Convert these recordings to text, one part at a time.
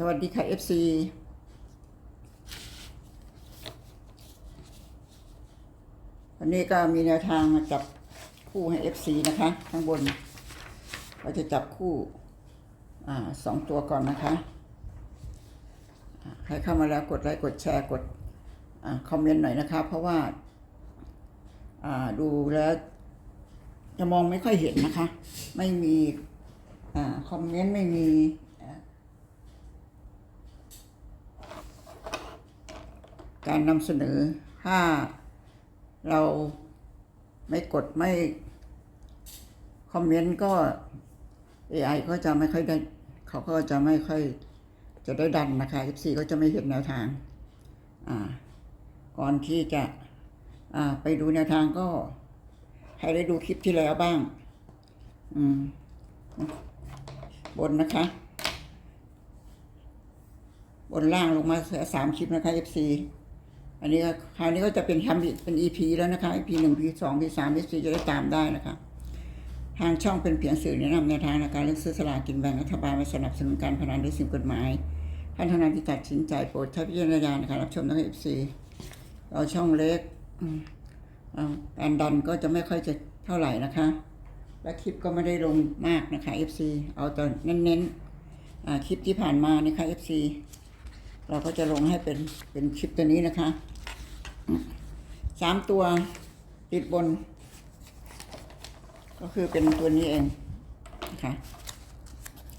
สวัสดีค่ะ FC วันนี้ก็มีแนวทางมาจับคู่ให้ FC นะคะ ข้างบน เราจะจับคู่อสองตัวก่อนนะคะ ใครเข้ามาแล้วกดไลค์กดแชร์กดอคอมเมนต์หน่อยนะคะ เพราะว่าดูแล้วจะมองไม่ค่อยเห็นนะคะ ไม่มีอคอมเมนต์ไม่มีอ่า การนำเสนอถ้าเราไม่กดไม่คอมเมนต์ก็ AI ก็จะไม่ค่อยได้เขาก็จะไม่ค่อยจะได้ดันนะคะ FC ก็จะไม่เห็นแนวทางอ่าก่อนที่จะอ่าไปดูแนวทางก็ให้ได้ดูคลิปที่แล้วบ้าง อืม บนนะคะ บนล่างลงมาสามคลิปนะคะ FC อันนี้คราวนี้ก็จะเป็นทำเป็น EP แล้วนะคะ EP หนึ่ง EP สอง EP สาม EP สี่จะได้ตามได้นะคะ ทางช่องเป็นเพียงสื่อแนะนำในวทางในการเลือกซื้อสลากกินแบ่งรัฐบาลม่สนับสนุนการพนันหรือสิ่งกฎหมายท่านทนายที่ตัดสินใจโปรดใช้พิจารณญาณในการรับชมนะคะ FC เราช่องเล็กอืมอ่าการดันก็จะไม่ค่อยจะเท่าไหร่นะคะ และคลิปก็ไม่ได้ลงมากนะคะ FC เอาแต่เน้นๆคลิปที่ผ่านมานะคะ FC เราก็จะลงให้เป็นเป็นคลิปตัวนี้นะคะ สามตัวติดบน ก็คือเป็นตัวนี้เองนะคะ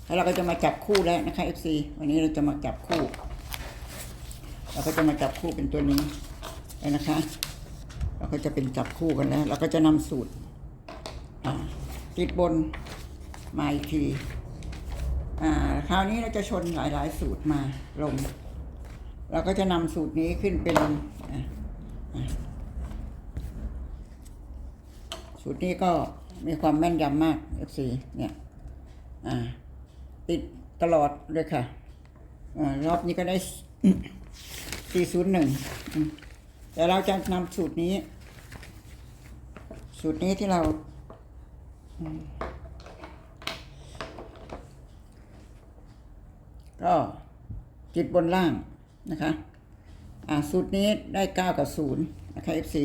แล้วเราก็จะมาจับคู่แล้วนะคะ FC วันนี้เราจะมาจับคู่ เราก็จะมาจับคู่เป็นตัวนี้แล้วนะคะ เราก็จะเป็นจับคู่กันแล้ว เราก็จะนำสูตรติดบนมาอีกทีคราวนี้เราจะชนหลาย ๆ สูตรมาลง เราก็จะนำสูตรนี้ขึ้นเป็นอ สูตรนี้ก็มีความแม่นยำมาก FC เนี่ย อ่า ติดตลอดเลยค่ะอรอบนี้ก็ได้ 401 แต่เราจะนำสูตรนี้ สูตรนี้ที่เรา ก็จิตบนล่างนะคะ อ่าสูตรนี้ได้เก้ากับศูนย์นะคะ FC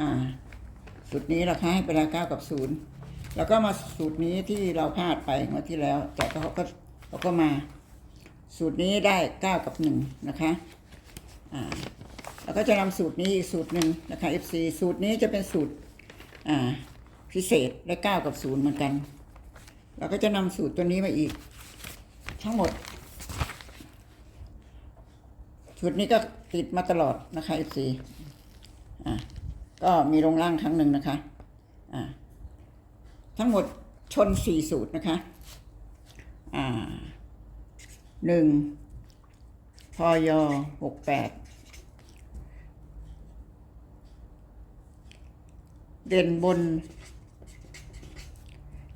อ่าสูตรนี้ราคาให้ไปแล้วเก้ากับศูนย์แล้วก็มาสูตรนี้ที่เราพลาดไปเมื่อที่แล้วแต่เขาก็เขาก็มา สูตรนี้ได้เก้ากับหนึ่งนะคะอ่าแล้วก็จะนำสูตรนี้อีกสูตรหนึ่งนะคะ FC สูตรนี้จะเป็นสูตรอ่าพิเศษได้เก้ากับศูนย์เหมือนกันเราก็จะนำสูตรตัวนี้มาอีก ทั้งหมด ชุดนี้ก็ติดมาตลอดนะคะ FC อ่าก็มีลงล่างครั้งหนึ่งนะคะอ่าทั้งหมดชนสี่สูตรนะคะอ่าหนึ่งพยหกแปดเด่นบน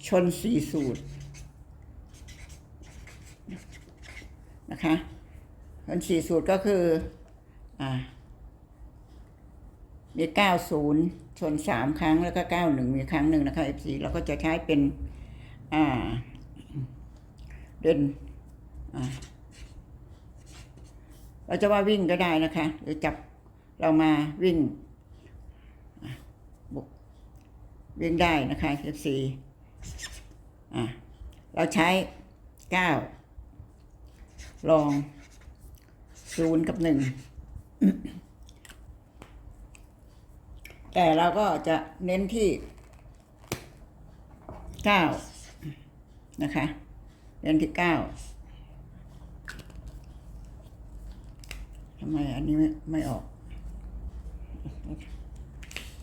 ชนสี่สูตรนะคะ ชนสี่สูตรก็คืออ่ามีเก้าศูนย์ชนสามครั้งแล้วก็เก้าหนึ่งมีครั้งหนึ่งนะคะ FC เราก็จะใช้เป็นอ่าเด่นอ่าเราจะว่าวิ่งก็ได้นะคะ หรือจับเรามาวิ่งบุกวิ่งได้นะคะ FC อะเราใช้เก้าลอง ศูนย์กับหนึ่งแต่เราก็จะเน้นที่เก้านะคะเน้นที่เก้าทำไมอันนี้ไม่ไม่ออก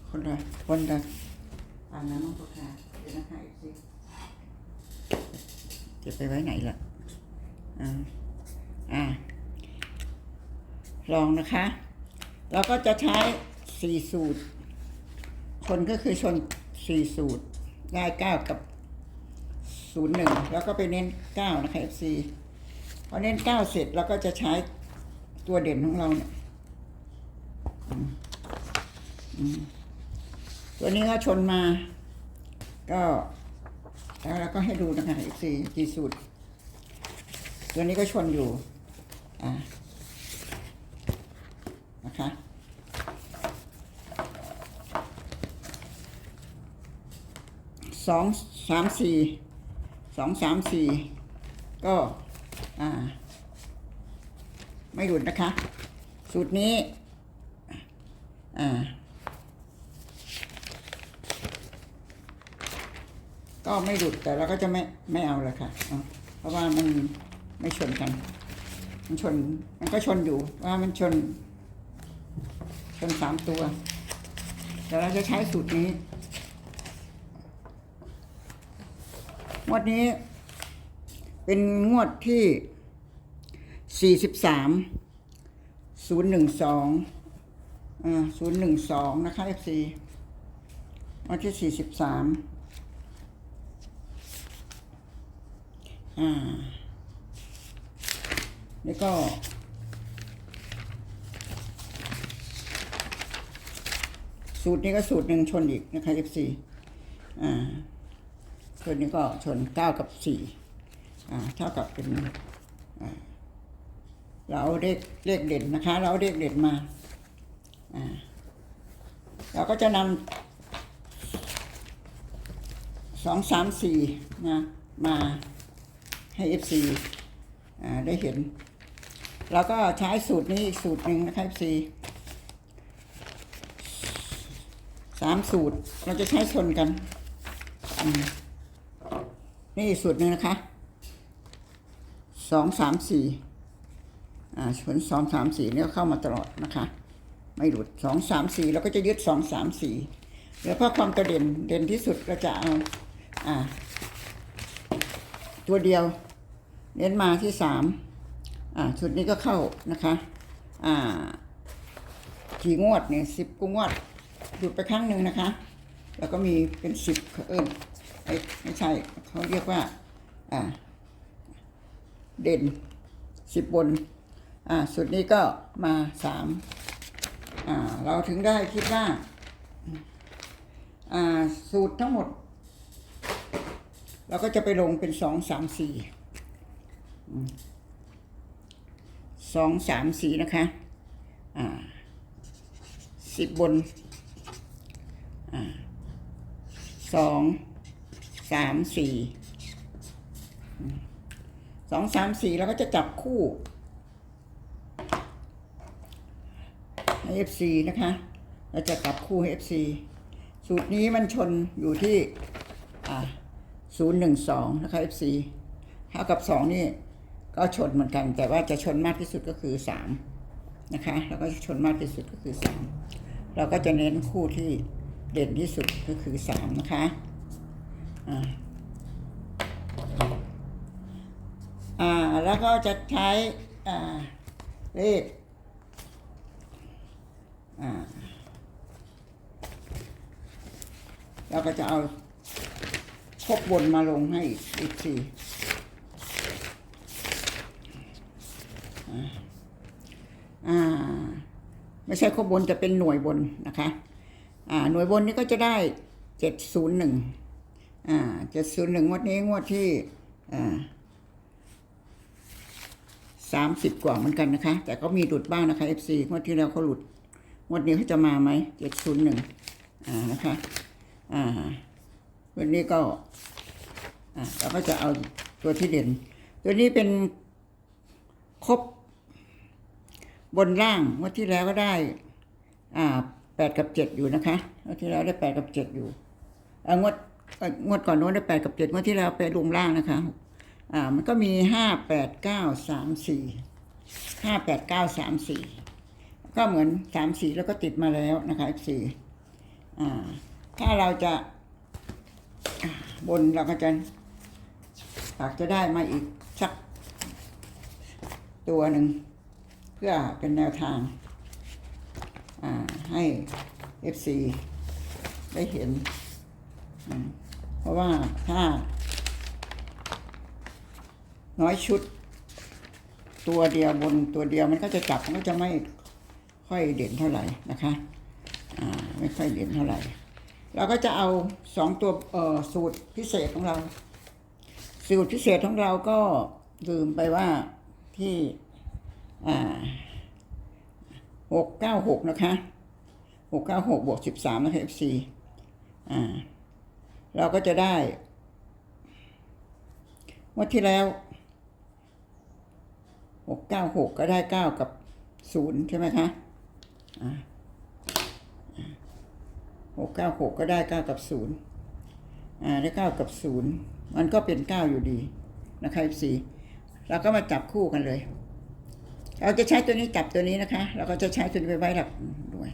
คนละคนละอ่านน้ำมันก็ค่ะเดี๋ยวนะคะอีกสิจะไปไว้ไหนล่ะ อ่า อ่า ลองนะคะ เราก็จะใช้สี่สูตรชนก็คือชนสี่สูตร ได้เก้ากับศูนย์หนึ่งแล้วก็ไปเน้นเก้านะคะ FC พอเน้นเก้าเสร็จเราก็จะใช้ตัวเด่นของเราเนี่ยตัวนี้ก็ชนมา ก็แล้วเราก็ให้ดูนะคะ FC กี่สูตร ตัวนี้ก็ชนอยู่ อ่า นะคะ สองสามสี่สองสามสี่ก็อ่า ไม่หลุดนะคะ สูตรนี้ อ่า ก็ไม่หลุดแต่เราก็จะไม่ไม่เอาเลยค่ะเอาเพราะว่ามันไม่ชนกัน มันชน มันก็ชนอยู่ว่ามันชน ชนสามตัวแต่เราจะใช้สูตรนี้งวดนี้ เป็นงวดที่สี่สิบสามศูนย์หนึ่งสองอ่าศูนย์หนึ่งสองนะคะเอฟซีวันที่สี่สิบสามอ่า แล้วก็ สูตรนี้ก็สูตรหนึ่งชนอีกนะคะ FC อ่าสูตรนี้ก็ชนเก้ากับสี่อ่าเท่ากับเป็นอ่าเราเอาเลขเลขเด่นนะคะ เราเอาเลขเด่นมาอ่าเราก็จะนำสองสามสี่นะมาให้ FC อ่าได้เห็น เราก็ใช้สูตรนี้อีกสูตรหนึ่งนะคะ FC สามสูตรเราจะใช้ชนกัน นี่สูตรหนึ่งนะคะสองสามสี่อ่าชนสองสามสี่เนี่ยเข้ามาตลอดนะคะ ไม่หลุดสองสามสี่เราก็จะยึดสองสามสี่แล้วก็ความตัวเด่นเด่นที่สุดเราจะเอาอ่า ตัวเดียว เน้นมาที่สามอ่าชุดนี้ก็เข้านะคะ อ่ากี่งวดเนี่ยสิบกว่างวด หยุดไปครั้งหนึ่งนะคะ แล้วก็มีเป็นสิบเออไอ้ไม่ใช่เขาเรียกว่าอ่าเด่นสิบบนอ่าสุดนี้ก็มาสามอ่าเราถึงได้คิดว่าอ่าสูตรทั้งหมด เราก็จะไปลงเป็นสองสามสี่สองสามสี่นะคะอ่าสิบบน สองสามสี่สองสามสี่แล้วก็จะจับคู่ให้ FC นะคะ เราจะจับคู่ให้ FC สูตรนี้มันชนอยู่ที่ศูนย์หนึ่งสองนะคะ FC เท่ากับสองนี่ก็ชนเหมือนกัน แต่ว่าจะชนมากที่สุดก็คือสามนะคะ แล้วก็ชนมากที่สุดก็คือสามเราก็จะเน้นคู่ที่ เด่นที่สุดก็คือสามนะคะอ่าแล้วก็จะใช้อ่าเลขอ่าเราก็จะเอาครบบนมาลงให้อีกทีอ่า ไม่ใช่ข้อบนจะเป็นหน่วยบนนะคะ อ่าหน่วยบนนี้ก็จะได้เจ็ดศูนย์หนึ่งอ่าเจ็ดศูนย์หนึ่งงวดนี้งวดที่อ่าสามสิบกว่าเหมือนกันนะคะ แต่ก็มีหลุดบ้างนะคะ FC งวดที่แล้วเขาหลุดงวดนี้เขาจะมาไหมเจ็ดศูนย์หนึ่งอ่านะคะอ่าวันนี้ก็อ่าเราก็จะเอาตัวที่เด่น ตัวนี้เป็นครบบนล่างงวดที่แล้วก็ได้อ่า แปดกับเจ็ดอยู่นะคะงวดที่แล้วได้แปดกับเจ็ดอยู่อ่างวดงวดก่อนโน้นได้แปดกับเจ็ดงวดที่แล้วไปรวมล่างนะคะอ่ามันก็มีห้าแปดเก้าสามสี่ห้าแปดเก้าสามสี่ก็เหมือนสามสี่แล้วก็ติดมาแล้วนะคะสี่อ่าถ้าเราจะบนเราก็จะอยากจะได้มาอีกสักตัวหนึ่งเพื่อเป็นแนวทาง ให้ FC ได้เห็น เพราะว่าถ้า น้อยชุด ตัวเดียวบนตัวเดียวมันก็จะจับมันก็จะไม่ค่อยเด่นเท่าไหร่นะคะไม่ค่อยเด่นเท่าไหร่ เราก็จะเอาสองตัวสูตรพิเศษของเรา สูตรพิเศษของเราก็ลืมไปว่าที่อ่า หกเก้าหกนะคะหกเก้าหกบวกสิบสามนะคะ FC อ่า เราก็จะได้วันที่แล้วหกเก้าหกก็ได้เก้ากับศูนย์ใช่ไหมคะหกเก้าหกก็ได้เก้ากับศูนย์อ่าได้เก้ากับศูนย์มันก็เป็นเก้าอยู่ดีนะคะ FC เราก็มาจับคู่กันเลย เราจะใช้ตัวนี้จับตัวนี้นะคะ เราก็จะใช้ตัวนี้ไปไว้หลักด้วย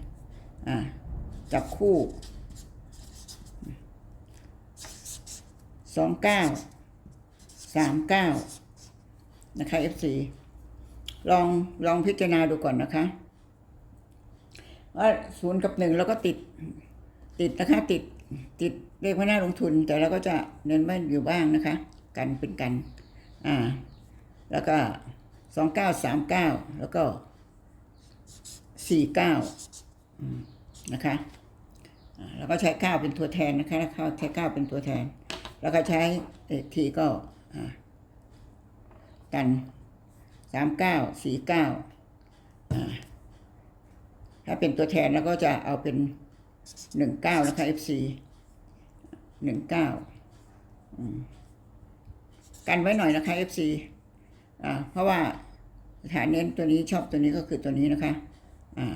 อ่าจับคู่สองเก้าสามเก้านะคะ FC ลองลองพิจารณาดูก่อนนะคะ ว่าศูนย์กับหนึ่งเราก็ติดติดนะคะติดติดเลขพหน้าลงทุน แต่เราก็จะเน้นไว้อยู่บ้างนะคะ กันเป็นกัน อ่า แล้วก็ สองเก้าสามเก้าแล้วก็สี่เก้านะคะแล้วก็ใช้เก้าเป็นตัวแทนนะคะแล้วก็ใช้เก้าเป็นตัวแทน แล้วก็ใช้อีกทีก็กันสามเก้าสี่เก้าถ้าเป็นตัวแทนแล้วก็จะเอาเป็นหนึ่งเก้านะคะ FC หนึ่งเก้ากันไว้หน่อยนะคะ FC อ่าเพราะว่าฐานเน้นตัวนี้ชอบตัวนี้ก็คือตัวนี้นะคะ อ่า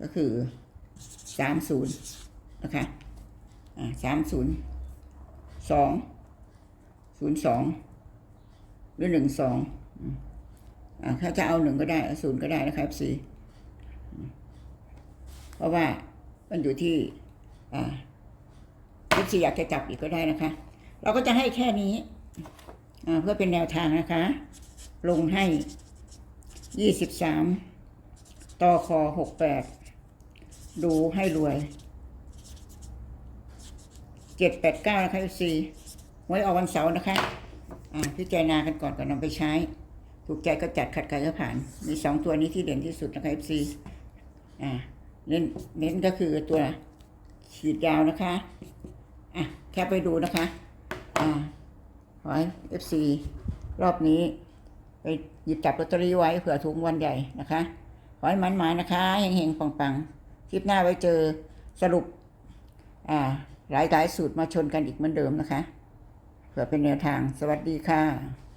ก็คือสามศูนย์นะคะ อ่าสามศูนย์สองศูนย์สองหรือหนึ่งสองอ่าถ้าจะเอาหนึ่งก็ได้ศูนย์ก็ได้นะครับสี่เพราะว่ามันอยู่ที่ อ่าที่อยากจะจับอีกก็ได้นะคะ เราก็จะให้แค่นี้ อ่า เพื่อเป็นแนวทางนะคะ ลงให้ยี่สิบสามต่อคอหกแปดดูให้รวยเจ็ดแปดเก้านะคะสีไว้ออกวันเสาร์นะคะอ่าพิจารณากันก่อนก่อนนำไปใช้ ถูกใจก็จัดขัดใจก็ผ่าน มีสองตัวนี้ที่เด่นที่สุดนะคะ FC อ่าเน้นเน้นก็คือตัวขีดยาวนะคะอะแค่ไปดูนะคะอ่าขอให้เอฟซีรอบนี้ ไปหยิบจับลอตเตอรี่ไว้เผื่อถูกวันใหญ่นะคะ ขอให้มันมานะคะเฮงๆปังๆ คลิปหน้าไว้เจอสรุป อ่า หลายๆสูตรมาชนกันอีกเหมือนเดิมนะคะ เผื่อเป็นแนวทาง สวัสดีค่ะ